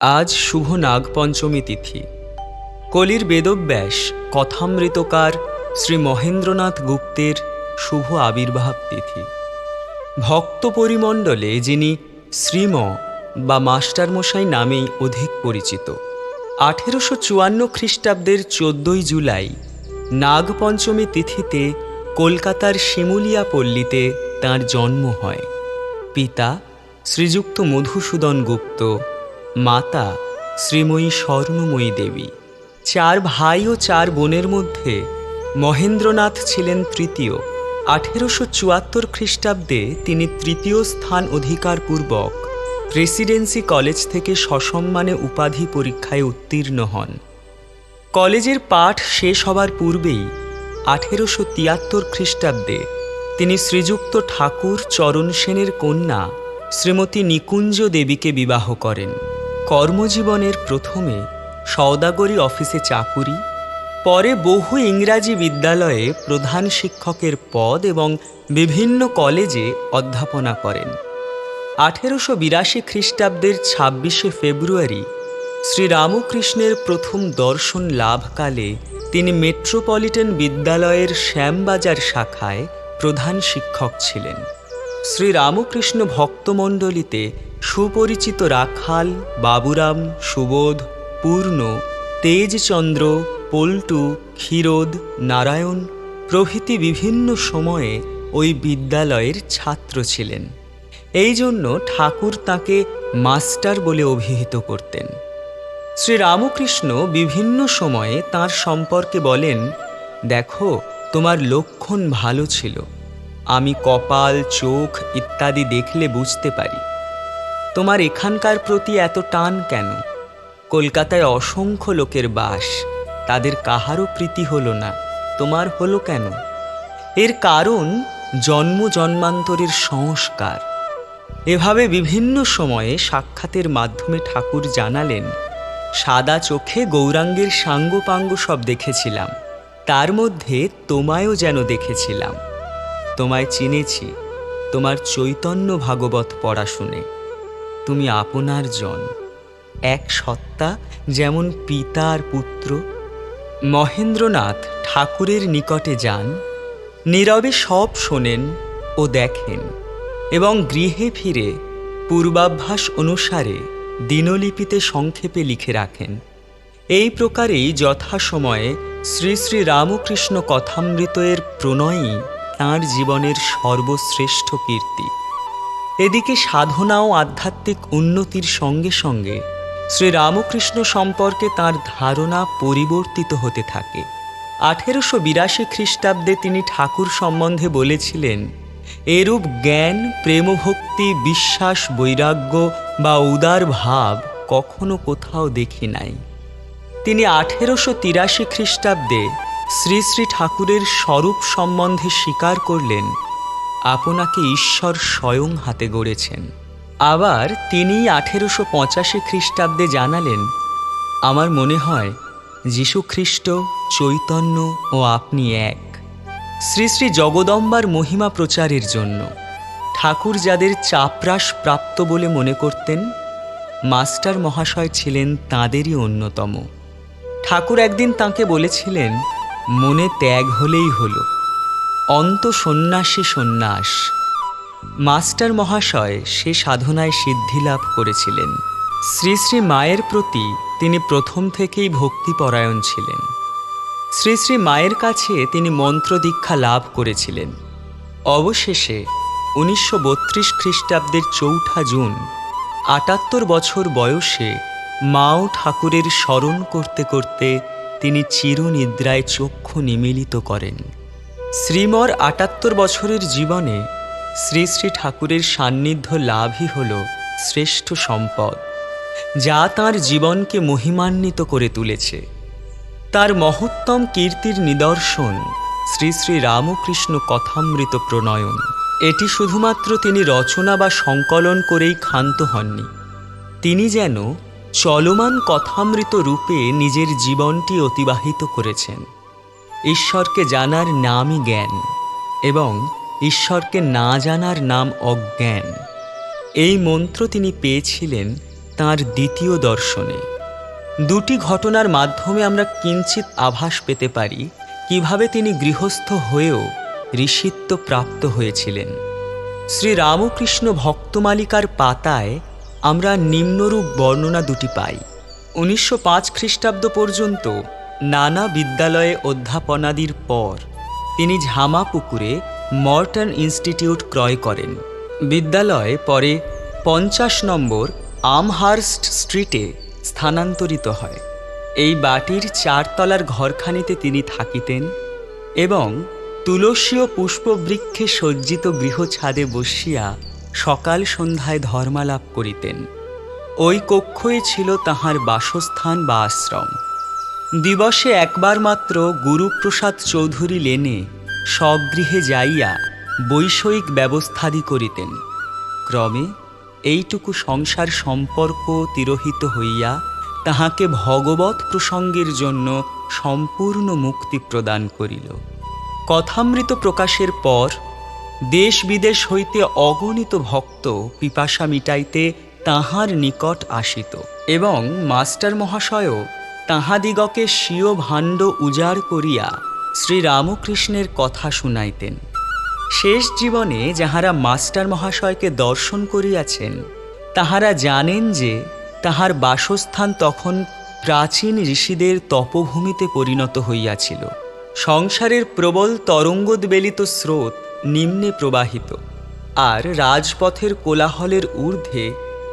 আজ শুভ নাগপঞ্চমী তিথি। কলির বেদব্যাস, কথামৃতকার শ্রী মহেন্দ্রনাথ গুপ্তের শুভ আবির্ভাব তিথি। ভক্ত পরিমণ্ডলে যিনি শ্রীম বা মাস্টারমশাই নামেই অধিক পরিচিত, আঠেরোশো চুয়ান্ন খ্রিস্টাব্দের চোদ্দই জুলাই নাগপঞ্চমী তিথিতে কলকাতার শিমুলিয়া পল্লীতে তাঁর জন্ম হয়। পিতা শ্রীযুক্ত মধুসূদন গুপ্ত মাতা, শ্রীময়ী স্বর্ণময়ী দেবী। চার ভাই ও চার বোনের মধ্যে মহেন্দ্রনাথ ছিলেন তৃতীয়। আঠেরোশো চুয়াত্তর খ্রিস্টাব্দে তিনি তৃতীয় স্থান অধিকারপূর্বক প্রেসিডেন্সি কলেজ থেকে সসম্মানে উপাধি পরীক্ষায় উত্তীর্ণ হন। কলেজের পাঠ শেষ হবার পূর্বেই আঠেরোশো তিয়াত্তর খ্রিস্টাব্দে তিনি শ্রীযুক্ত ঠাকুর চরণ সেনের কন্যা শ্রীমতী নিকুঞ্জ দেবীকে বিবাহ করেন। কর্মজীবনের প্রথমে সওদাগরি অফিসে চাকুরি, পরে বহু ইংরাজি বিদ্যালয়ে প্রধান শিক্ষকের পদ এবং বিভিন্ন কলেজে অধ্যাপনা করেন। আঠেরোশো বিরাশি খ্রিস্টাব্দের ছাব্বিশে ফেব্রুয়ারি শ্রীরামকৃষ্ণের প্রথম দর্শন লাভকালে তিনি মেট্রোপলিটন বিদ্যালয়ের শ্যামবাজার শাখায় প্রধান শিক্ষক ছিলেন। শ্রীরামকৃষ্ণ ভক্তমণ্ডলীতে সুপরিচিত রাখাল, বাবুরাম, সুবোধ, পূর্ণ, তেজচন্দ্র, পল্টু, ক্ষীরোদ, নারায়ণ প্রভৃতি বিভিন্ন সময়ে ওই বিদ্যালয়ের ছাত্র ছিলেন। এই জন্য ঠাকুর তাকে মাস্টার বলে অভিহিত করতেন। শ্রীরামকৃষ্ণ বিভিন্ন সময়ে তার সম্পর্কে বলেন, দেখো, তোমার লক্ষণ ভালো ছিল। আমি কপাল, চোখ ইত্যাদি দেখলে বুঝতে পারি। তোমার এখানকার প্রতি এত টান কেন? কলকাতায় অসংখ্য লোকের বাস, তাদের কাহারও প্রীতি হলো না, তোমার হলো কেন? এর কারণ জন্ম জন্মান্তরের সংস্কার। এভাবে বিভিন্ন সময়ে সাক্ষাতের মাধ্যমে ঠাকুর জানালেন, সাদা চোখে গৌরাঙ্গের সাঙ্গপাঙ্গ সব দেখেছিলাম, তার মধ্যে তোমায়ও যেন দেখেছিলাম। তোমায় চিনেছি, তোমার চৈতন্য ভাগবত পড়া শুনে তুমি আপনার জন। এক সত্তা যেমন পিতা আর পুত্র, মহেন্দ্রনাথ ঠাকুরের নিকটে যান, নীরবে সব শোনেন ও দেখেন এবং গৃহে ফিরে পূর্বাভ্যাস অনুসারে দিনলিপিতে সংক্ষেপে লিখে রাখেন। এই প্রকারেই যথাসময়ে শ্রী শ্রী রামকৃষ্ণ কথামৃতের প্রণয়ই তাঁর জীবনের সর্বশ্রেষ্ঠ কীর্তি। এদিকে সাধনা ও আধ্যাত্মিক উন্নতির সঙ্গে সঙ্গে শ্রীরামকৃষ্ণ সম্পর্কে তার ধারণা পরিবর্তিত হতে থাকে। আঠেরোশো বিরাশি খ্রিস্টাব্দে তিনি ঠাকুর সম্বন্ধে বলেছিলেন, এরূপ জ্ঞান, প্রেমভক্তি, বিশ্বাস, বৈরাগ্য বা উদার ভাব কখনো কোথাও দেখি নাই। তিনি আঠেরোশো তিরাশি খ্রিস্টাব্দে শ্রী শ্রী ঠাকুরের স্বরূপ সম্বন্ধে স্বীকার করলেন আপনাকে ঈশ্বর স্বয়ং হাতে গড়েছেন। আবার তিনি আঠেরোশো পঁচাশি খ্রিস্টাব্দে জানালেন, আমার মনে হয় যীশু খ্রিস্ট চৈতন্য ও আপনি এক। শ্রী শ্রী জগদম্বার মহিমা প্রচারের জন্য। ঠাকুর যাদের চাপরাস প্রাপ্ত বলে মনে করতেন, মাস্টার মহাশয় ছিলেন তাঁদেরই অন্যতম। ঠাকুর একদিন তাকে বলেছিলেন, মনে ত্যাগ হলেই হলো। অন্ত সন্ন্যাসী সন্ন্যাস। মাস্টার মহাশয় সে সাধনায় সিদ্ধি লাভ করেছিলেন। শ্রী শ্রী মায়ের প্রতি তিনি প্রথম থেকেই ভক্তিপরায়ণ ছিলেন। শ্রী শ্রী মায়ের কাছে তিনি মন্ত্র দীক্ষা লাভ করেছিলেন। অবশেষে উনিশশো বত্রিশ খ্রিস্টাব্দের চৌঠা জুন, আটাত্তর বছর বয়সে মাও ঠাকুরের স্মরণ করতে করতে তিনি চিরনিদ্রায় চক্ষু নিমিলিত করেন। শ্রীমর আটাত্তর বছরের জীবনে শ্রী শ্রী ঠাকুরের সান্নিধ্য লাভই হল শ্রেষ্ঠ সম্পদ, যা তার জীবনকে মহিমান্বিত করে তুলেছে। তার মহত্তম কীর্তির নিদর্শন শ্রী শ্রী রামকৃষ্ণ কথামৃত প্রণয়ন। এটি শুধুমাত্র তিনি রচনা বা সংকলন করেই ক্ষান্ত হননি। তিনি যেন চলমান কথামৃত রূপে নিজের জীবনটি অতিবাহিত করেছেন। ঈশ্বরকে জানার নামই জ্ঞান এবং ঈশ্বরকে না জানার নাম অজ্ঞান। এই মন্ত্র তিনি পেয়েছিলেন তার দ্বিতীয় দর্শনে। দুটি ঘটনার মাধ্যমে আমরা কিঞ্চিত আভাস পেতে পারি কীভাবে তিনি গৃহস্থ হয়েও ঋষিত্ব প্রাপ্ত হয়েছিলেন। শ্রী রামকৃষ্ণ ভক্তমালিকার পাতায় আমরা নিম্নরূপ বর্ণনা দুটি পাই। উনিশশো পাঁচ খ্রিস্টাব্দ পর্যন্ত নানা বিদ্যালয়ে অধ্যাপনাদির পর, তিনি ঝামাপুকুরে মর্টন ইনস্টিটিউট ক্রয় করেন। বিদ্যালয় পরে পঞ্চাশ নম্বর আমহার্স্ট স্ট্রিটে স্থানান্তরিত হয়। এই বাটির চারতলার ঘরখানিতে তিনি থাকিতেন এবং তুলসী ও পুষ্পবৃক্ষে সজ্জিত গৃহছাদে বসিয়া সকাল সন্ধ্যায় ধর্মালাপ করিতেন। ওই কক্ষই ছিল তাহার বাসস্থান বা আশ্রম। দিবসে একবার মাত্র গুরুপ্রসাদ চৌধুরী লেনে স্বগৃহে যাইয়া বৈষয়িক ব্যবস্থাদি করিতেন। ক্রমে এইটুকু সংসার সম্পর্ক তিরোহিত হইয়া তাহাকে ভগবত প্রসঙ্গের জন্য সম্পূর্ণ মুক্তি প্রদান করিল। কথামৃত প্রকাশের পর দেশ বিদেশ হইতে অগণিত ভক্ত পিপাসা মিটাইতে তাহার নিকট আসিত এবং মাস্টার মহাশয়ও তাহাদিগকে স্বীয় ভাণ্ড উজাড় করিয়া শ্রীরামকৃষ্ণের কথা শুনাইতেন। শেষ জীবনে যাহারা মাস্টার মহাশয়কে দর্শন করিয়াছেন, তাহারা জানেন যে তাহার বাসস্থান তখন প্রাচীন ঋষিদের তপভূমিতে পরিণত হইয়াছিল। সংসারের প্রবল তরঙ্গোদ্বেলিত স্রোত নিম্নে প্রবাহিত, আর রাজপথের কোলাহলের ঊর্ধ্বে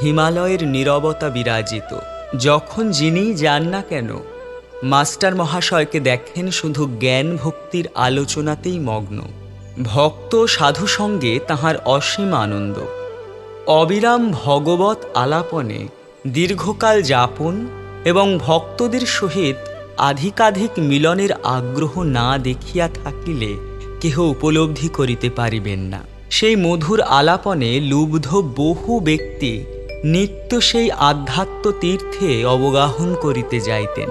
হিমালয়ের নীরবতা বিরাজিত। যখন যিনি যান না কেন, মাস্টার মহাশয়কে দেখেন শুধু জ্ঞান ভক্তির আলোচনাতেই মগ্ন। ভক্ত সাধু সঙ্গে তাহার অসীম আনন্দ। অবিরাম ভগবত আলাপনে দীর্ঘকাল যাপন এবং ভক্তদের সহিত আধিকাধিক মিলনের আগ্রহ না দেখিয়া থাকিলে কেহ উপলব্ধি করিতে পারিবেন না। সেই মধুর আলাপনে লুব্ধ বহু ব্যক্তি নিত্য সেই আধ্যাত্ম তীর্থে অবগাহন করিতে যাইতেন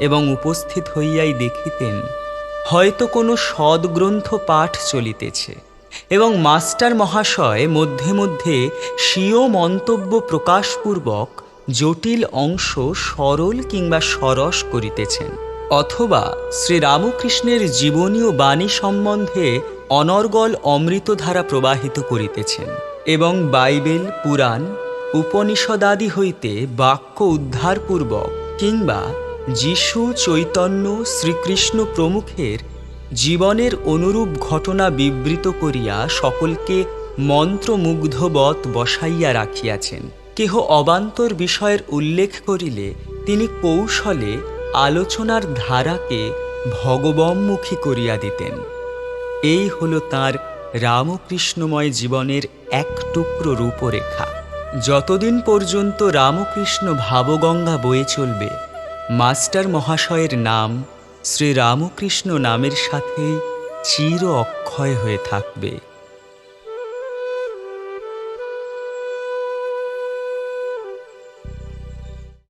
এবং উপস্থিত হইয়াই দেখিতেন, হয়তো কোনো সদ্গ্রন্থ পাঠ চলিতেছে। এবং মাস্টার মহাশয় মধ্যে মধ্যে স্বীয় মন্তব্য প্রকাশপূর্বক জটিল অংশ সরল কিংবা সরস করিতেছেন, অথবা শ্রীরামকৃষ্ণের জীবনীয় বাণী সম্বন্ধে অনর্গল অমৃতধারা প্রবাহিত করিতেছেন এবং বাইবেল, পুরাণ উপনিষদাদি হইতে বাক্য উদ্ধারপূর্বক কিংবা যিশু চৈতন্য শ্রীকৃষ্ণ প্রমুখের জীবনের অনুরূপ ঘটনা বিবৃত করিয়া সকলকে মন্ত্রমুগ্ধবৎ বসাইয়া রাখিয়াছেন। কেহ অবান্তর বিষয়ের উল্লেখ করিলে তিনি কৌশলে আলোচনার ধারাকে ভগবমুখী করিয়া দিতেন। এই হল তার রামকৃষ্ণময় জীবনের এক টুকরো রূপরেখা। যতদিন পর্যন্ত রামকৃষ্ণ ভাবগঙ্গা বয়ে চলবে, মাস্টার মহাশয়ের নাম শ্রী রামকৃষ্ণ নামের সাথে চির অক্ষয় হয়ে থাকবে।